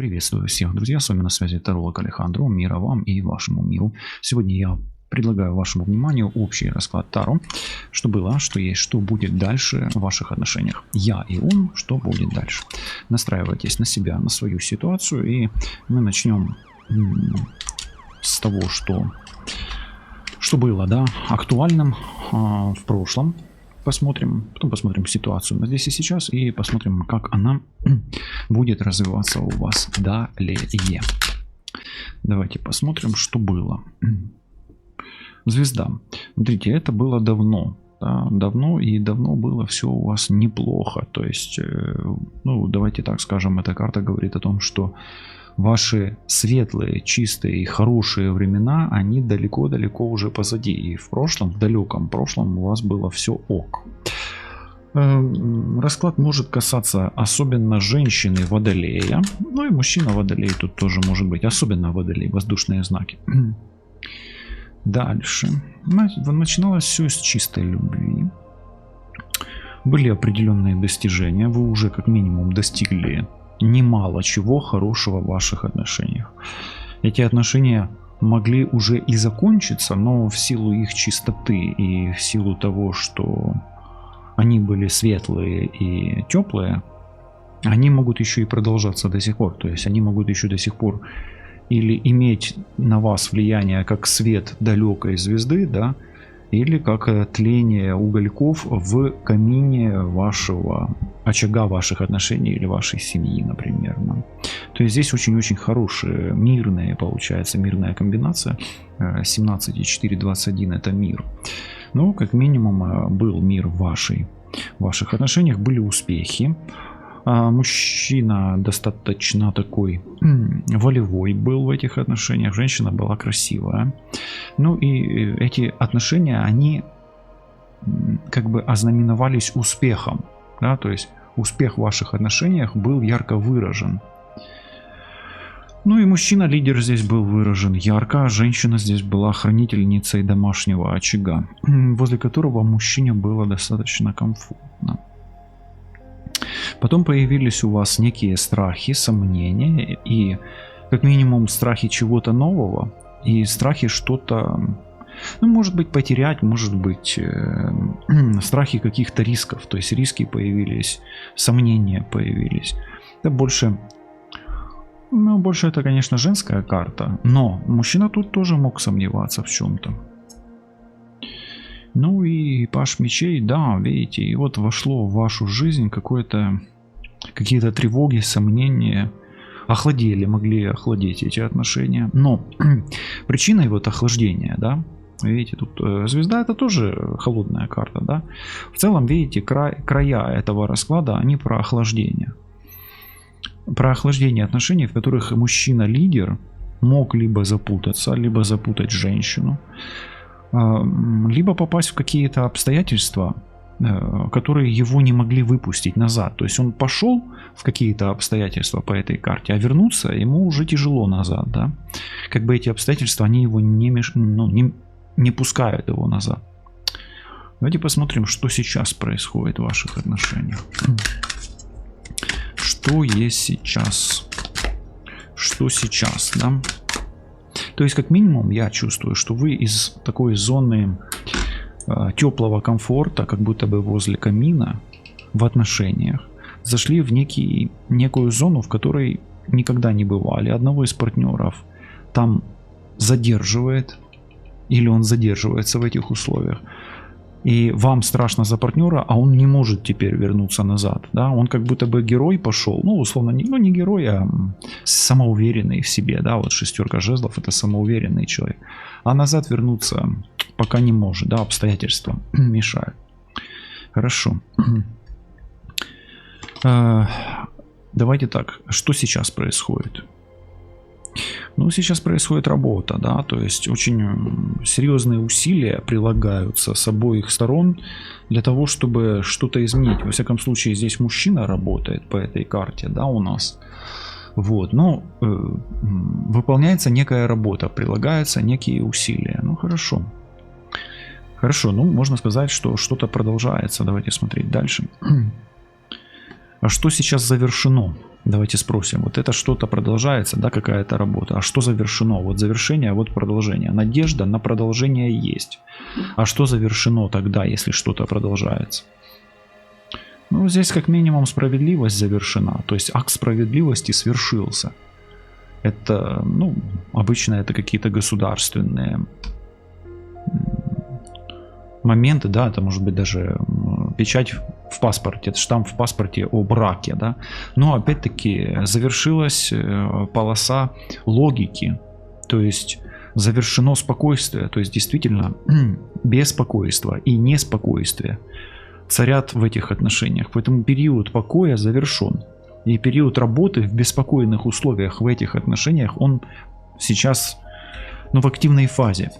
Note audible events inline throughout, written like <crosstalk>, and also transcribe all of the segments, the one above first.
Приветствую всех, друзья, с вами на связи Таролог Алехандро, мира вам и вашему миру. Сегодня я предлагаю вашему вниманию общий расклад Таро, что было, что есть, что будет дальше в ваших отношениях. Я и он, что будет дальше. Настраивайтесь на себя, на свою ситуацию, и мы начнем с того, что, что было да, актуальным а, в прошлом, посмотрим, потом посмотрим ситуацию на здесь и сейчас и посмотрим, как она <clears throat> будет развиваться у вас далее. Давайте посмотрим, что было. <clears throat> Звезда. Смотрите, это было давно. Да, давно и давно было все у вас неплохо. То есть, э, ну, давайте так скажем, эта карта говорит о том, что ваши светлые, чистые и хорошие времена, они далеко-далеко уже позади. И в прошлом, в далеком прошлом у вас было все ок. Эм, расклад может касаться особенно женщины водолея, ну и мужчина водолей тут тоже может быть, особенно водолей, воздушные знаки. <clears throat> Дальше. Начиналось все с чистой любви. Были определенные достижения, вы уже как минимум достигли немало чего хорошего в ваших отношениях. Эти отношения могли уже и закончиться, но в силу их чистоты и в силу того, что они были светлые и теплые, они могут еще и продолжаться до сих пор. То есть они могут еще до сих пор или иметь на вас влияние как свет далекой звезды, да, или как э, тление угольков в камине вашего очага ваших отношений или вашей семьи, например. То есть здесь очень-очень хорошая, мирная получается, мирная комбинация. 17 и 4, 21 это мир. Ну, как минимум, э, был мир в вашей, в ваших отношениях, были успехи. А, мужчина достаточно такой волевой был в этих отношениях, женщина была красивая. Ну и э, эти отношения, они как бы ознаменовались успехом. Да? То есть успех в ваших отношениях был ярко выражен. Ну и мужчина-лидер здесь был выражен ярко, а женщина здесь была хранительницей домашнего очага, возле которого мужчине было достаточно комфортно. Потом появились у вас некие страхи, сомнения и как минимум страхи чего-то нового и страхи что-то, ну, может быть, потерять, может быть, э, <clears throat> страхи каких-то рисков. То есть риски появились, сомнения появились. Это больше ну, больше это, конечно, женская карта, но мужчина тут тоже мог сомневаться в чем-то. Ну и Паш мечей, да, видите, и вот вошло в вашу жизнь какое-то, какие-то тревоги, сомнения, охладели, могли охладеть эти отношения. Но <clears throat> причиной вот охлаждения, да, видите, тут э, звезда это тоже холодная карта, да. В целом, видите, край, края этого расклада, они про охлаждение. Про охлаждение отношений, в которых мужчина-лидер мог либо запутаться, либо запутать женщину либо попасть в какие-то обстоятельства, э, которые его не могли выпустить назад. То есть он пошел в какие-то обстоятельства по этой карте, а вернуться ему уже тяжело назад. Да? Как бы эти обстоятельства, они его не, меш... ну, не, не пускают его назад. Давайте посмотрим, что сейчас происходит в ваших отношениях. Что есть сейчас? Что сейчас, да? То есть, как минимум, я чувствую, что вы из такой зоны э, теплого комфорта, как будто бы возле камина, в отношениях, зашли в некий, некую зону, в которой никогда не бывали. Одного из партнеров там задерживает, или он задерживается в этих условиях и вам страшно за партнера, а он не может теперь вернуться назад, да, он как будто бы герой пошел, ну, условно, не, ну, не герой, а самоуверенный в себе, да, вот шестерка жезлов это самоуверенный человек, а назад вернуться пока не может, да, обстоятельства <clears throat> мешают. Хорошо. А, <clears throat> давайте так, что сейчас происходит? Ну, сейчас происходит работа, да, то есть очень серьезные усилия прилагаются с обоих сторон для того, чтобы что-то изменить. Во всяком случае, здесь мужчина работает по этой карте, да, у нас. Вот, но э, выполняется некая работа, прилагаются некие усилия. Ну, хорошо. Хорошо, ну, можно сказать, что что-то продолжается. Давайте смотреть дальше. <clears throat> А что сейчас завершено? Давайте спросим. Вот это что-то продолжается, да, какая-то работа. А что завершено? Вот завершение, а вот продолжение. Надежда на продолжение есть. А что завершено тогда, если что-то продолжается? Ну, здесь как минимум справедливость завершена. То есть акт справедливости свершился. Это, ну, обычно это какие-то государственные моменты, да, это может быть даже печать в паспорте, штамп в паспорте о браке, да. Но опять-таки завершилась э, полоса логики, то есть завершено спокойствие, то есть действительно <clears throat> беспокойство и неспокойствие царят в этих отношениях. Поэтому период покоя завершен. И период работы в беспокойных условиях в этих отношениях, он сейчас ну, в активной фазе.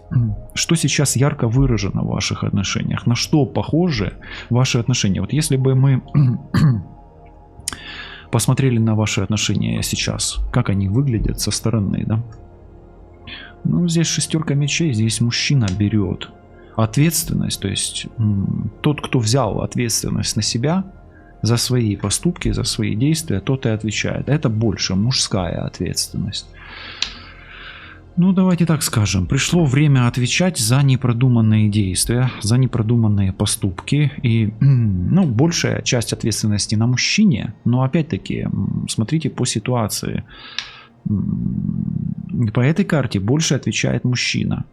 Что сейчас ярко выражено в ваших отношениях? На что похожи ваши отношения? Вот если бы мы <clears throat> посмотрели на ваши отношения сейчас, как они выглядят со стороны, да? Ну, здесь шестерка мечей, здесь мужчина берет ответственность, то есть тот, кто взял ответственность на себя за свои поступки, за свои действия, тот и отвечает. Это больше мужская ответственность. Ну, давайте так скажем. Пришло время отвечать за непродуманные действия, за непродуманные поступки. И, ну, большая часть ответственности на мужчине. Но, опять-таки, смотрите по ситуации. По этой карте больше отвечает мужчина.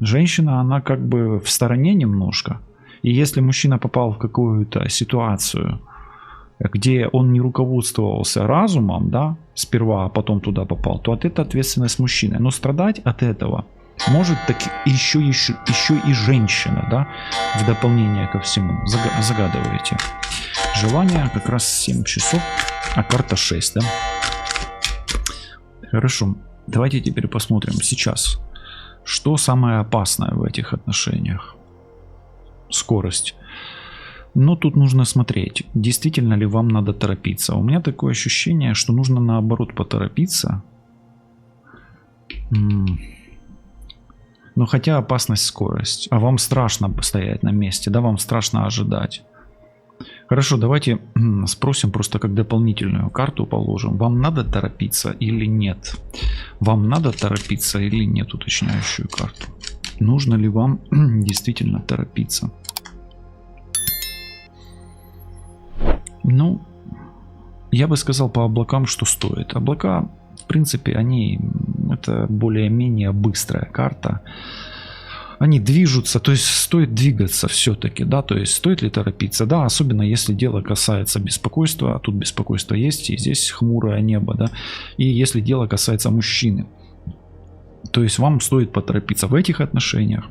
Женщина, она как бы в стороне немножко. И если мужчина попал в какую-то ситуацию, где он не руководствовался разумом, да, сперва, а потом туда попал, то от это ответственность мужчины. Но страдать от этого может так еще, еще, еще и женщина, да, в дополнение ко всему. Загадываете. Желание как раз 7 часов, а карта 6, да. Хорошо. Давайте теперь посмотрим сейчас, что самое опасное в этих отношениях. Скорость. Но тут нужно смотреть, действительно ли вам надо торопиться. У меня такое ощущение, что нужно наоборот поторопиться. Но хотя опасность скорость. А вам страшно стоять на месте, да, вам страшно ожидать. Хорошо, давайте спросим просто как дополнительную карту положим. Вам надо торопиться или нет? Вам надо торопиться или нет, уточняющую карту. Нужно ли вам <clears throat> действительно торопиться? Ну, я бы сказал по облакам, что стоит. Облака, в принципе, они это более-менее быстрая карта. Они движутся, то есть стоит двигаться все-таки, да, то есть стоит ли торопиться, да, особенно если дело касается беспокойства, а тут беспокойство есть, и здесь хмурое небо, да, и если дело касается мужчины, то есть вам стоит поторопиться в этих отношениях,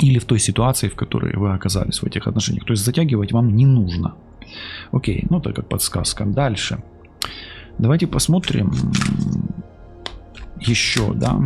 или в той ситуации, в которой вы оказались в этих отношениях. То есть затягивать вам не нужно. Окей, ну так как подсказка. Дальше. Давайте посмотрим еще, да,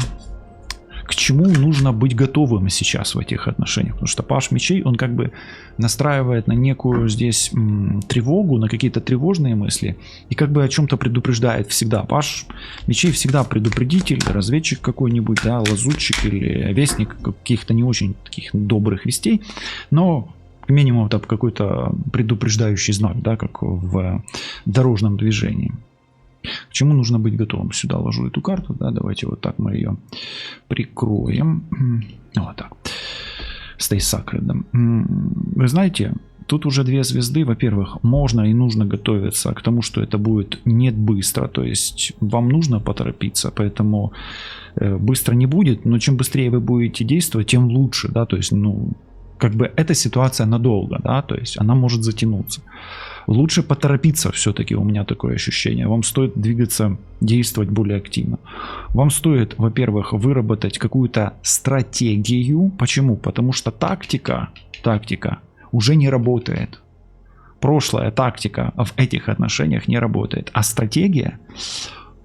к чему нужно быть готовым сейчас в этих отношениях. Потому что Паш Мечей, он как бы настраивает на некую здесь м, тревогу, на какие-то тревожные мысли. И как бы о чем-то предупреждает всегда. Паш Мечей всегда предупредитель, разведчик какой-нибудь, да, лазутчик или вестник каких-то не очень таких добрых вестей. Но минимум это какой-то предупреждающий знак, да, как в дорожном движении. К чему нужно быть готовым? Сюда ложу эту карту, да, давайте вот так мы ее прикроем. <clears throat> Вот так. Stay Sacred. Вы знаете, тут уже две звезды. Во-первых, можно и нужно готовиться к тому, что это будет не быстро. То есть вам нужно поторопиться, поэтому э, быстро не будет. Но чем быстрее вы будете действовать, тем лучше. Да? То есть, ну, как бы эта ситуация надолго, да, то есть она может затянуться. Лучше поторопиться все-таки, у меня такое ощущение. Вам стоит двигаться, действовать более активно. Вам стоит, во-первых, выработать какую-то стратегию. Почему? Потому что тактика, тактика уже не работает. Прошлая тактика в этих отношениях не работает. А стратегия,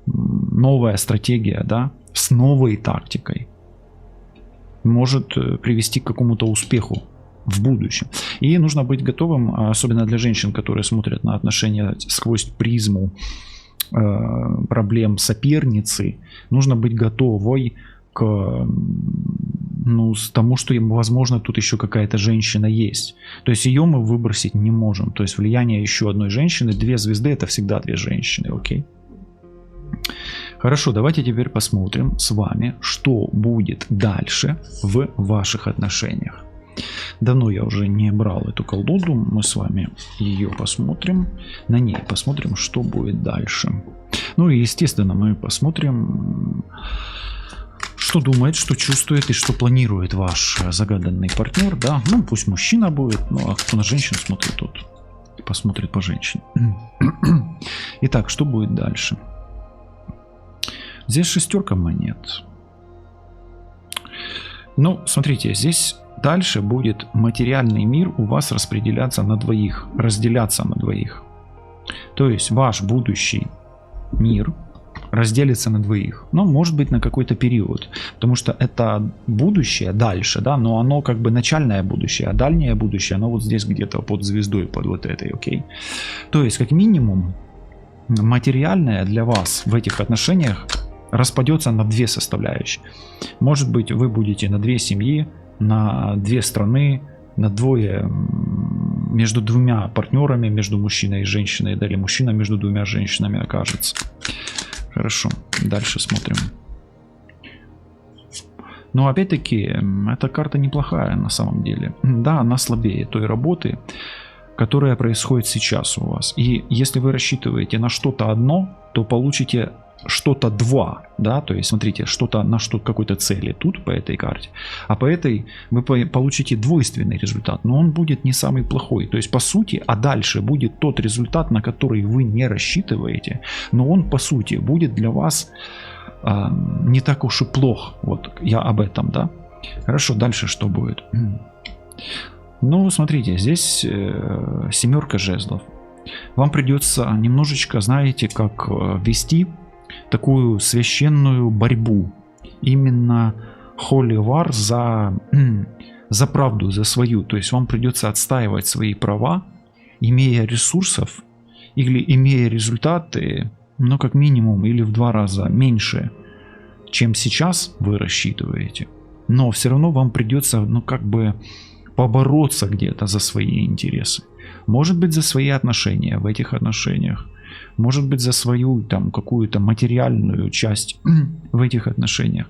новая стратегия, да, с новой тактикой, может э, привести к какому-то успеху в будущем. И нужно быть готовым, особенно для женщин, которые смотрят на отношения сквозь призму э, проблем соперницы, нужно быть готовой к ну, с тому, что, возможно, тут еще какая-то женщина есть. То есть ее мы выбросить не можем. То есть влияние еще одной женщины, две звезды это всегда две женщины, окей? Хорошо, давайте теперь посмотрим с вами, что будет дальше в ваших отношениях. Давно я уже не брал эту колоду, мы с вами ее посмотрим. На ней посмотрим, что будет дальше. Ну и естественно мы посмотрим, что думает, что чувствует и что планирует ваш загаданный партнер. Да, ну пусть мужчина будет, ну а кто на женщин смотрит, тот посмотрит по женщине. <clears throat> Итак, что будет дальше? Здесь шестерка монет. Ну, смотрите, здесь Дальше будет материальный мир у вас распределяться на двоих, разделяться на двоих. То есть ваш будущий мир разделится на двоих. Но может быть на какой-то период. Потому что это будущее дальше, да, но оно как бы начальное будущее, а дальнее будущее, оно вот здесь где-то под звездой, под вот этой, окей. То есть как минимум материальное для вас в этих отношениях распадется на две составляющие. Может быть вы будете на две семьи на две страны, на двое, между двумя партнерами, между мужчиной и женщиной, или мужчина между двумя женщинами окажется. Хорошо, дальше смотрим. Но опять-таки, эта карта неплохая на самом деле. <clears throat> Да, она слабее той работы, которая происходит сейчас у вас. И если вы рассчитываете на что-то одно, то получите что-то два, да, то есть смотрите, что-то на что какой-то цели тут по этой карте, а по этой вы получите двойственный результат, но он будет не самый плохой, то есть по сути, а дальше будет тот результат, на который вы не рассчитываете, но он по сути будет для вас э, не так уж и плох, вот я об этом, да. Хорошо, дальше что будет? <clears throat> Ну, смотрите, здесь э, семерка жезлов. Вам придется немножечко, знаете, как э, вести такую священную борьбу. Именно War за, <clears throat> за правду, за свою. То есть вам придется отстаивать свои права, имея ресурсов или имея результаты, ну как минимум или в два раза меньше, чем сейчас вы рассчитываете. Но все равно вам придется, ну как бы побороться где-то за свои интересы. Может быть за свои отношения в этих отношениях может быть за свою там какую-то материальную часть в этих отношениях.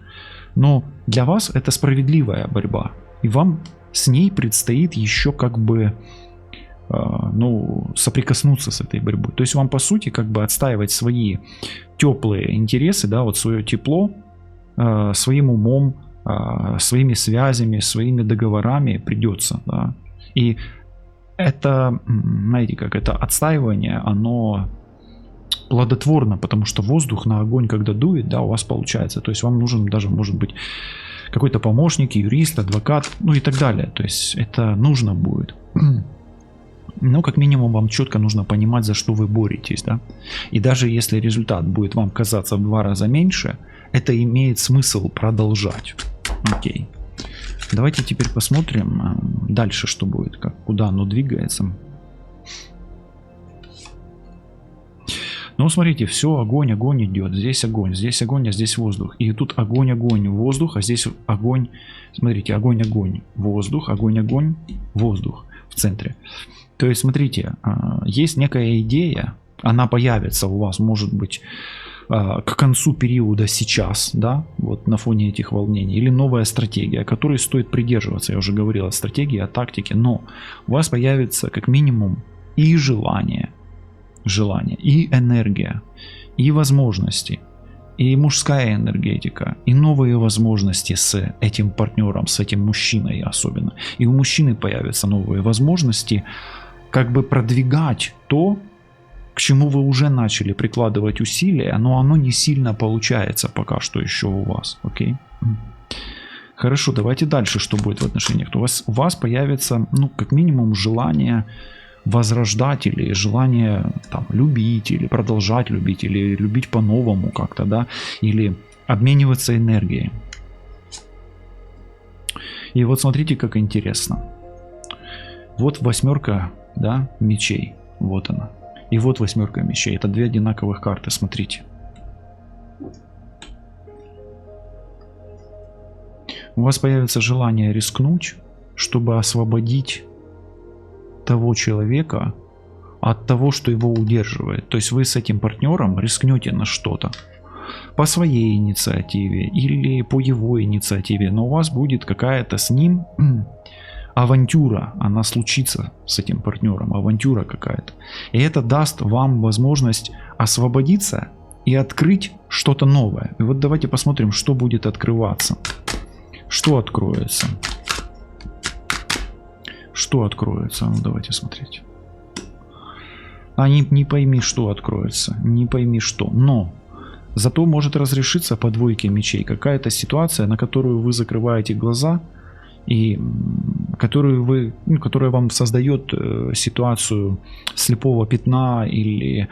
Но для вас это справедливая борьба, и вам с ней предстоит еще как бы э, ну, соприкоснуться с этой борьбой. То есть вам по сути как бы отстаивать свои теплые интересы, да, вот свое тепло э, своим умом, э, своими связями, своими договорами придется, да. И это, знаете, как это отстаивание, оно плодотворно, потому что воздух на огонь, когда дует, да, у вас получается. То есть вам нужен даже, может быть, какой-то помощник, юрист, адвокат, ну и так далее. То есть это нужно будет. <clears throat> Но как минимум вам четко нужно понимать, за что вы боретесь, да. И даже если результат будет вам казаться в два раза меньше, это имеет смысл продолжать. Окей. Давайте теперь посмотрим э, дальше, что будет, как, куда оно двигается. Ну, смотрите, все, огонь, огонь идет. Здесь огонь, здесь огонь, а здесь воздух. И тут огонь, огонь, воздух, а здесь огонь. Смотрите, огонь, огонь, воздух, огонь, огонь, воздух в центре. То есть, смотрите, а, есть некая идея, она появится у вас, может быть, а, к концу периода сейчас, да, вот на фоне этих волнений, или новая стратегия, которой стоит придерживаться. Я уже говорил о стратегии, о тактике, но у вас появится как минимум и желание, желание, и энергия, и возможности, и мужская энергетика, и новые возможности с этим партнером, с этим мужчиной особенно. И у мужчины появятся новые возможности как бы продвигать то, к чему вы уже начали прикладывать усилия, но оно не сильно получается пока что еще у вас. Окей? Хорошо, давайте дальше, что будет в отношениях. У вас, у вас появится, ну, как минимум, желание возрождать или желание там, любить или продолжать любить или любить по-новому как-то, да, или обмениваться энергией. И вот смотрите, как интересно. Вот восьмерка, да, мечей. Вот она. И вот восьмерка мечей. Это две одинаковых карты, смотрите. у вас появится желание рискнуть, чтобы освободить того человека от того, что его удерживает. То есть вы с этим партнером рискнете на что-то по своей инициативе или по его инициативе, но у вас будет какая-то с ним авантюра, она случится с этим партнером, авантюра какая-то. И это даст вам возможность освободиться и открыть что-то новое. И вот давайте посмотрим, что будет открываться. Что откроется? Что откроется? Ну, давайте смотреть. А не, не пойми, что откроется. Не пойми, что. Но зато может разрешиться по двойке мечей какая-то ситуация, на которую вы закрываете глаза и которую вы, ну, которая вам создает э, ситуацию слепого пятна или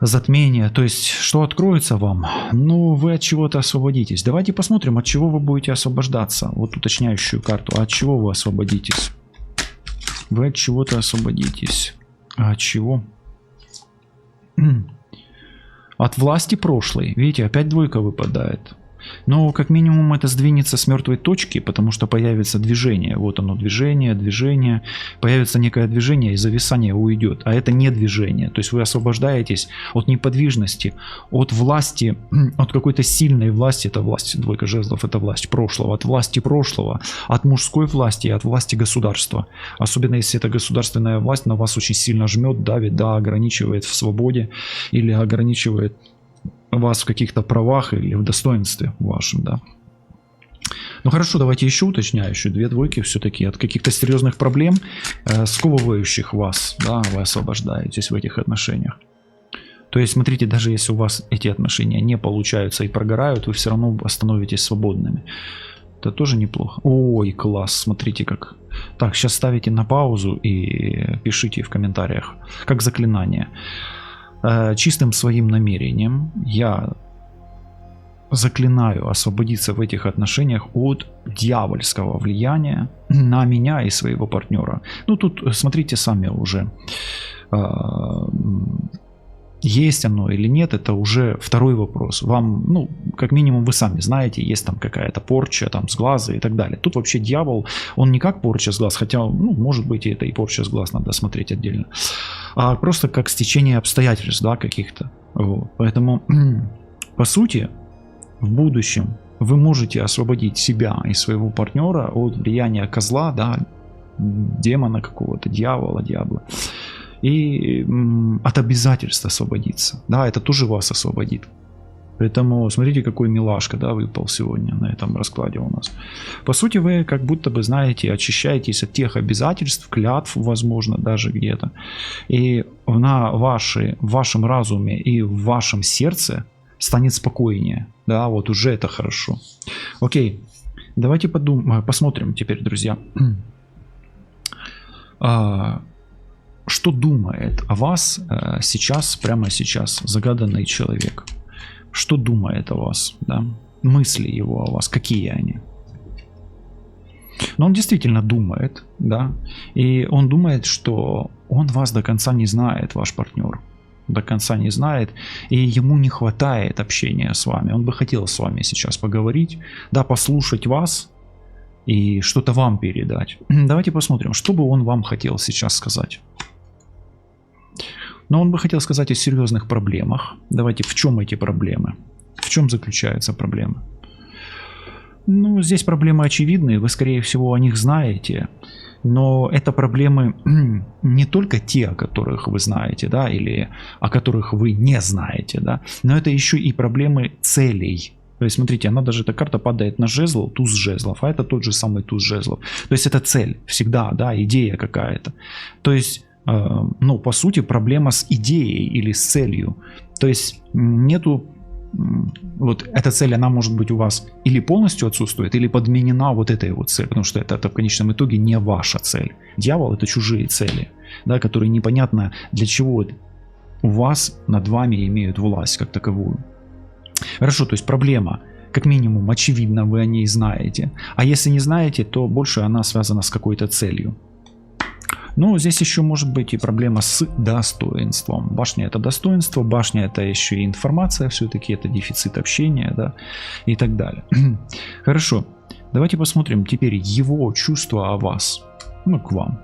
затмения. То есть, что откроется вам? Ну, вы от чего-то освободитесь. Давайте посмотрим, от чего вы будете освобождаться. Вот уточняющую карту. От чего вы освободитесь? Вы от чего-то освободитесь. А от чего? От власти прошлой. Видите, опять двойка выпадает. Но как минимум это сдвинется с мертвой точки, потому что появится движение. Вот оно движение, движение. Появится некое движение и зависание уйдет. А это не движение. То есть вы освобождаетесь от неподвижности, от власти, <clears throat> от какой-то сильной власти. Это власть, двойка жезлов, это власть прошлого. От власти прошлого, от мужской власти и от власти государства. Особенно если это государственная власть на вас очень сильно жмет, давит, да, ограничивает в свободе или ограничивает вас в каких-то правах или в достоинстве вашем, да. Ну хорошо, давайте еще уточняющие. Две двойки все-таки от каких-то серьезных проблем, э, сковывающих вас, да, вы освобождаетесь в этих отношениях. То есть, смотрите, даже если у вас эти отношения не получаются и прогорают, вы все равно становитесь свободными. Это тоже неплохо. Ой, класс, смотрите как. Так, сейчас ставите на паузу и пишите в комментариях, как заклинание. Э, чистым своим намерением я заклинаю освободиться в этих отношениях от дьявольского влияния на меня и своего партнера. Ну тут смотрите сами уже. Есть оно или нет, это уже второй вопрос. Вам, ну, как минимум вы сами знаете, есть там какая-то порча там с глаза и так далее. Тут вообще дьявол, он не как порча с глаз, хотя, ну, может быть, это и порча с глаз, надо смотреть отдельно. А просто как стечение обстоятельств, да, каких-то. Вот. Поэтому, <clears throat> по сути, в будущем вы можете освободить себя и своего партнера от влияния козла, да, демона какого-то, дьявола, дьявола и от обязательств освободиться. Да, это тоже вас освободит. Поэтому смотрите, какой милашка, да, выпал сегодня на этом раскладе у нас. По сути, вы как будто бы, знаете, очищаетесь от тех обязательств, клятв, возможно, даже где-то. И на ваши, в вашем разуме и в вашем сердце станет спокойнее. Да, вот уже это хорошо. Окей, давайте подумаем, посмотрим теперь, друзья. <clears throat> Что думает о вас э, сейчас, прямо сейчас, загаданный человек? Что думает о вас? Да? Мысли его о вас, какие они? Но он действительно думает, да, и он думает, что он вас до конца не знает, ваш партнер, до конца не знает, и ему не хватает общения с вами. Он бы хотел с вами сейчас поговорить, да, послушать вас и что-то вам передать. Давайте посмотрим, что бы он вам хотел сейчас сказать. Но он бы хотел сказать о серьезных проблемах. Давайте, в чем эти проблемы? В чем заключается проблема? Ну, здесь проблемы очевидные, вы, скорее всего, о них знаете. Но это проблемы <clears throat> не только те, о которых вы знаете, да, или о которых вы не знаете, да, но это еще и проблемы целей. То есть, смотрите, она даже, эта карта падает на жезл, туз жезлов, а это тот же самый туз жезлов. То есть, это цель всегда, да, идея какая-то. То есть, ну, по сути, проблема с идеей или с целью. То есть нету вот эта цель, она может быть у вас или полностью отсутствует, или подменена вот этой вот целью, потому что это, это в конечном итоге не ваша цель. Дьявол это чужие цели, да, которые непонятно для чего у вас над вами имеют власть как таковую. Хорошо, то есть проблема, как минимум, очевидно, вы о ней знаете. А если не знаете, то больше она связана с какой-то целью. Ну, здесь еще может быть и проблема с достоинством. Башня это достоинство, башня это еще и информация, все-таки это дефицит общения, да, и так далее. <clears throat> Хорошо. Давайте посмотрим теперь его чувства о вас, ну, к вам.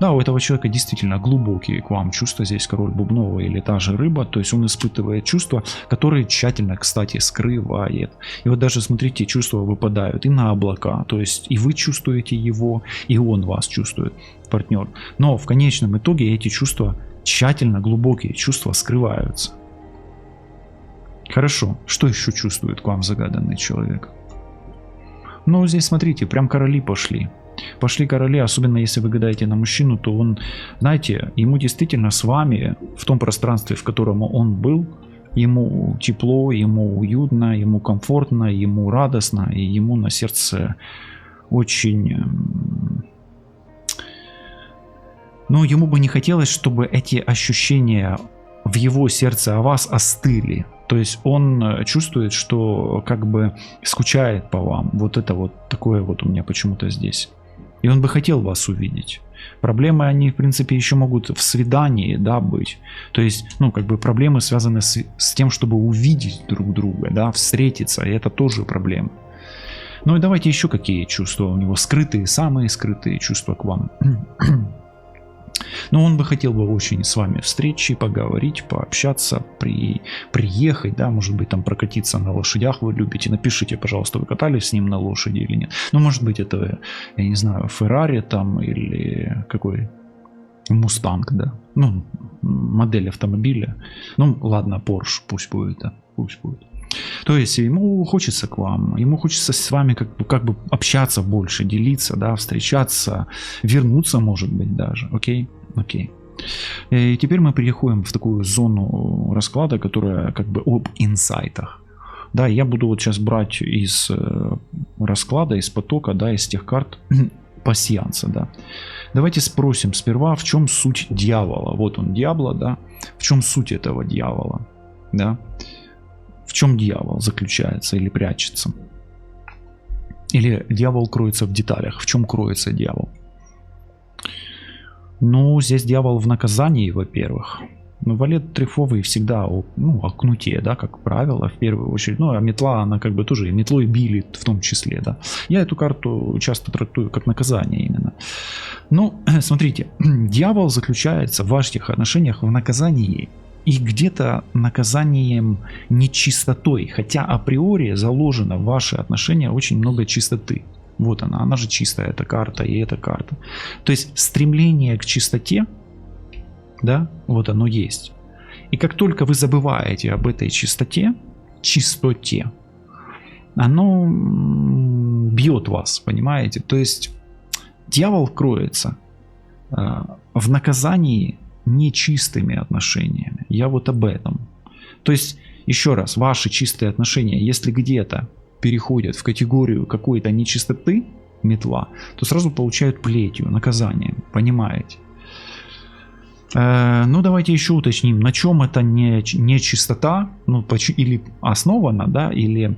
Да, у этого человека действительно глубокие к вам чувства. Здесь король бубнова или та же рыба. То есть он испытывает чувства, которые тщательно, кстати, скрывает. И вот даже, смотрите, чувства выпадают и на облака. То есть и вы чувствуете его, и он вас чувствует, партнер. Но в конечном итоге эти чувства тщательно, глубокие чувства скрываются. Хорошо. Что еще чувствует к вам загаданный человек? Ну, здесь смотрите, прям короли пошли. Пошли короли, особенно если вы гадаете на мужчину, то он, знаете, ему действительно с вами, в том пространстве, в котором он был, ему тепло, ему уютно, ему комфортно, ему радостно, и ему на сердце очень... Но ему бы не хотелось, чтобы эти ощущения в его сердце о вас остыли. То есть он э, чувствует, что как бы скучает по вам. Вот это вот такое вот у меня почему-то здесь. И он бы хотел вас увидеть. Проблемы, они, в принципе, еще могут в свидании, да, быть. То есть, ну, как бы проблемы связаны с, с тем, чтобы увидеть друг друга, да, встретиться, и это тоже проблема. Ну и давайте еще какие чувства у него скрытые, самые скрытые чувства к вам. <clears throat> Но он бы хотел бы очень с вами встречи, поговорить, пообщаться, при, приехать, да, может быть там прокатиться на лошадях вы любите. Напишите, пожалуйста, вы катались с ним на лошади или нет. Ну, может быть это, я не знаю, Феррари там или какой Мустанг, да. Ну, модель автомобиля. Ну, ладно, Porsche пусть будет, да, пусть будет. То есть ему хочется к вам, ему хочется с вами как бы, как бы общаться больше, делиться, да, встречаться, вернуться, может быть, даже. Окей? Окей. И теперь мы переходим в такую зону расклада, которая как бы об инсайтах. Да, я буду вот сейчас брать из э, расклада, из потока, да, из тех карт <clears throat> пассианса, да. Давайте спросим сперва, в чем суть дьявола. Вот он, дьявола, да. В чем суть этого дьявола, да. В чем дьявол заключается или прячется? Или дьявол кроется в деталях? В чем кроется дьявол? Ну, здесь дьявол в наказании, во-первых. Ну, валет трифовый всегда ну, о кнуте, да, как правило, в первую очередь. Ну, а метла, она как бы тоже, и метлой били в том числе, да. Я эту карту часто трактую как наказание именно. Ну, <clears throat> смотрите, <clears throat> дьявол заключается в ваших отношениях в наказании и где-то наказанием нечистотой, хотя априори заложено в ваши отношения очень много чистоты. Вот она, она же чистая, эта карта и эта карта. То есть стремление к чистоте, да, вот оно есть. И как только вы забываете об этой чистоте, чистоте, оно бьет вас, понимаете? То есть дьявол кроется э, в наказании нечистыми отношениями. Я вот об этом. То есть, еще раз, ваши чистые отношения, если где-то переходят в категорию какой-то нечистоты, метла, то сразу получают плетью, наказанием, понимаете? Э, ну, давайте еще уточним, на чем это не, не чистота, ну, или основана, да, или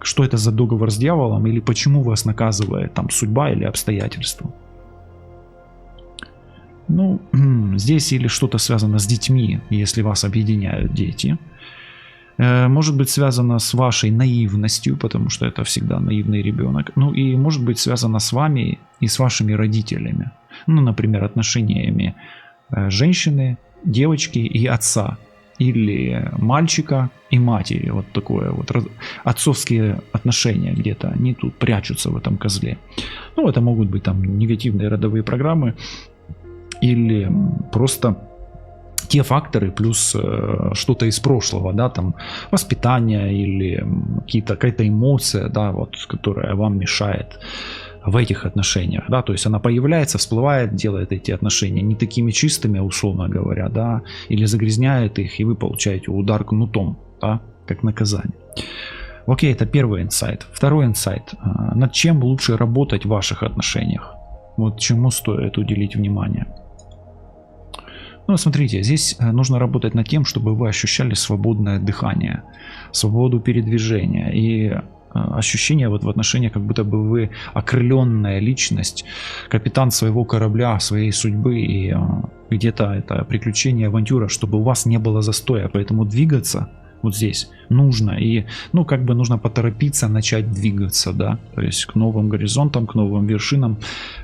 что это за договор с дьяволом, или почему вас наказывает там судьба или обстоятельства. Ну, <clears throat> здесь или что-то связано с детьми, если вас объединяют дети. Э, может быть связано с вашей наивностью, потому что это всегда наивный ребенок. Ну и может быть связано с вами и с вашими родителями. Ну, например, отношениями э, женщины, девочки и отца. Или мальчика и матери. Вот такое вот отцовские отношения где-то. Они тут прячутся в этом козле. Ну, это могут быть там негативные родовые программы или просто те факторы плюс э, что-то из прошлого, да, там воспитание или какие-то, какая-то эмоция, да, вот, которая вам мешает в этих отношениях, да, то есть она появляется, всплывает, делает эти отношения не такими чистыми, условно говоря, да, или загрязняет их, и вы получаете удар кнутом, да, как наказание. Окей, это первый инсайт. Второй инсайт. Э, над чем лучше работать в ваших отношениях? Вот чему стоит уделить внимание? Ну, смотрите, здесь э, нужно работать над тем, чтобы вы ощущали свободное дыхание, свободу передвижения и э, ощущение вот в отношениях, как будто бы вы окрыленная личность, капитан своего корабля, своей судьбы. И э, где-то это приключение, авантюра, чтобы у вас не было застоя, поэтому двигаться вот здесь нужно. И, ну, как бы нужно поторопиться начать двигаться, да, то есть к новым горизонтам, к новым вершинам,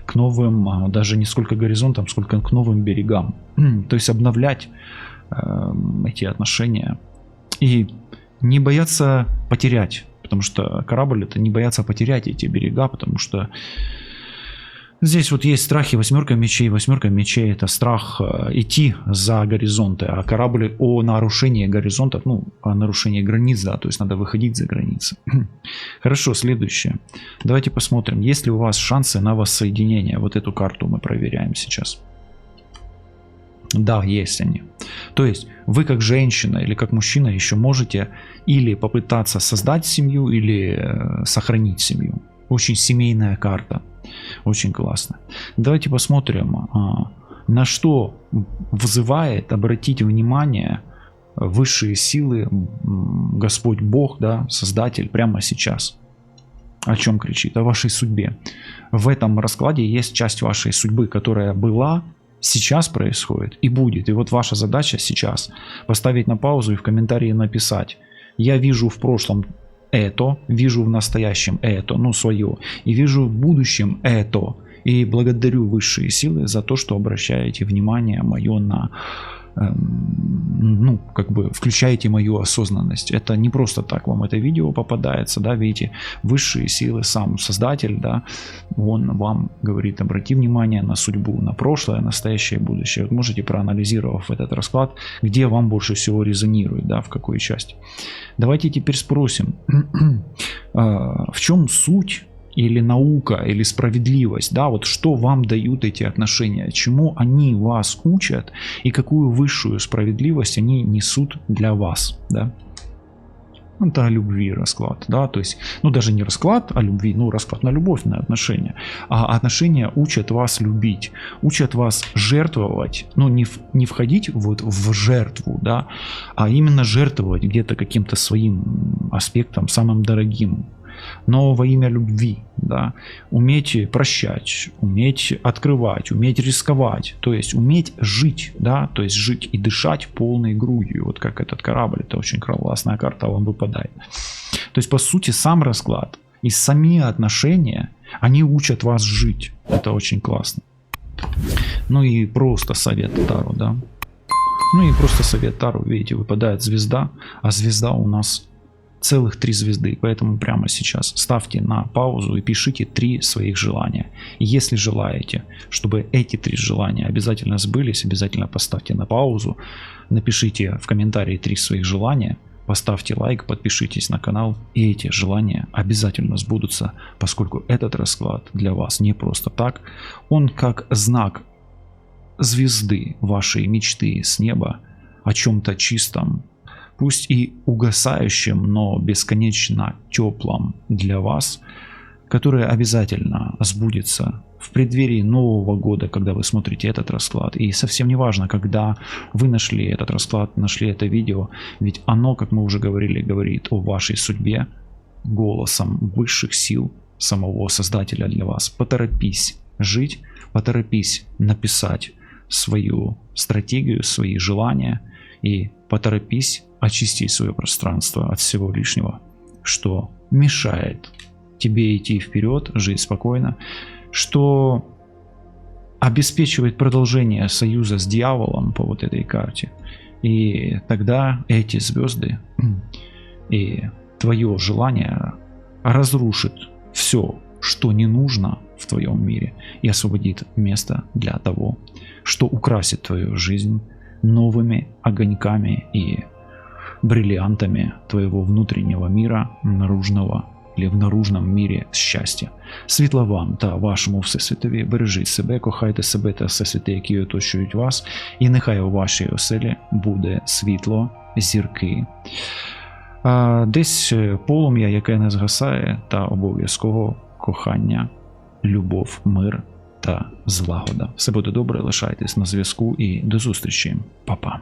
к новым, а, даже не сколько горизонтам, сколько к новым берегам. <clears throat> То есть обновлять э, эти отношения и не бояться потерять, потому что корабль это не бояться потерять эти берега, потому что Здесь вот есть страхи восьмерка мечей. Восьмерка мечей это страх э, идти за горизонты, а корабль о нарушении горизонтов, ну, о нарушении границ, да, то есть надо выходить за границы. <clears throat> Хорошо, следующее. Давайте посмотрим, есть ли у вас шансы на воссоединение. Вот эту карту мы проверяем сейчас. Да, есть они. То есть вы как женщина или как мужчина еще можете или попытаться создать семью, или э, сохранить семью. Очень семейная карта. Очень классно. Давайте посмотрим, а, на что вызывает обратить внимание высшие силы, Господь Бог, да, Создатель прямо сейчас. О чем кричит? О вашей судьбе. В этом раскладе есть часть вашей судьбы, которая была, сейчас происходит и будет. И вот ваша задача сейчас поставить на паузу и в комментарии написать. Я вижу в прошлом это, вижу в настоящем это, ну свое, и вижу в будущем это. И благодарю высшие силы за то, что обращаете внимание мое на ну, как бы включаете мою осознанность. Это не просто так вам это видео попадается, да, видите, высшие силы, сам создатель, да, он вам говорит, обрати внимание на судьбу, на прошлое, настоящее, будущее. Вот можете проанализировав этот расклад, где вам больше всего резонирует, да, в какой части. Давайте теперь спросим, <clears throat> а, в чем суть или наука, или справедливость, да, вот что вам дают эти отношения, чему они вас учат и какую высшую справедливость они несут для вас, да. Это о любви расклад, да, то есть, ну даже не расклад о любви, ну расклад на любовь, на отношения, а отношения учат вас любить, учат вас жертвовать, ну не, в, не входить вот в жертву, да, а именно жертвовать где-то каким-то своим аспектом, самым дорогим, но во имя любви, да, уметь прощать, уметь открывать, уметь рисковать, то есть уметь жить, да, то есть жить и дышать полной грудью, вот как этот корабль, это очень классная карта вам выпадает. То есть по сути сам расклад и сами отношения, они учат вас жить, это очень классно. Ну и просто совет Тару, да. Ну и просто совет Тару, видите, выпадает звезда, а звезда у нас целых три звезды. Поэтому прямо сейчас ставьте на паузу и пишите три своих желания. Если желаете, чтобы эти три желания обязательно сбылись, обязательно поставьте на паузу, напишите в комментарии три своих желания, поставьте лайк, подпишитесь на канал, и эти желания обязательно сбудутся, поскольку этот расклад для вас не просто так, он как знак звезды вашей мечты с неба о чем-то чистом, пусть и угасающим, но бесконечно теплым для вас, которое обязательно сбудется в преддверии Нового года, когда вы смотрите этот расклад. И совсем не важно, когда вы нашли этот расклад, нашли это видео, ведь оно, как мы уже говорили, говорит о вашей судьбе голосом высших сил самого Создателя для вас. Поторопись жить, поторопись написать свою стратегию, свои желания и поторопись очистить свое пространство от всего лишнего, что мешает тебе идти вперед, жить спокойно, что обеспечивает продолжение союза с дьяволом по вот этой карте. И тогда эти звезды <clears throat> и твое желание разрушит все, что не нужно в твоем мире и освободит место для того, что украсит твою жизнь новыми огоньками и бриллиантами твоего внутреннего мира, наружного или в наружному мірі щастя. Світла вам та вашому Всесвітові, бережіть себе, кохайте себе та всесвіти, які оточують вас, і нехай у вашій оселі буде світло, зірки. Десь е, полум'я, яке не згасає, та обов'язково кохання, любов, мир та злагода. Все буде добре, лишайтесь на зв'язку і до зустрічі, Па-па.